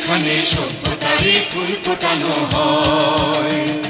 এখানে সভ্যতারে ফুল ফোটানো হয়।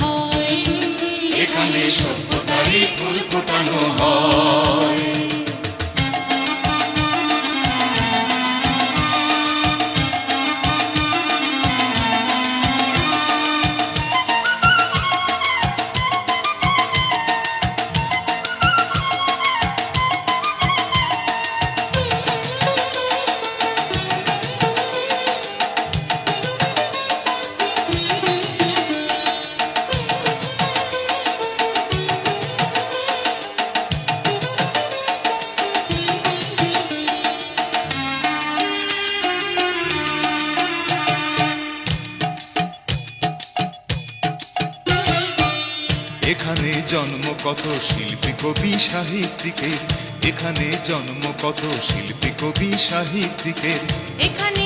হয়। এখানে সভ্যতারই ফুল ফোটানো হয়। এখানে জন্ম কত শিল্পী কবি সাহিত্যিকের এখানে জন্ম কত শিল্পী কবি সাহিত্যিকের। এখানে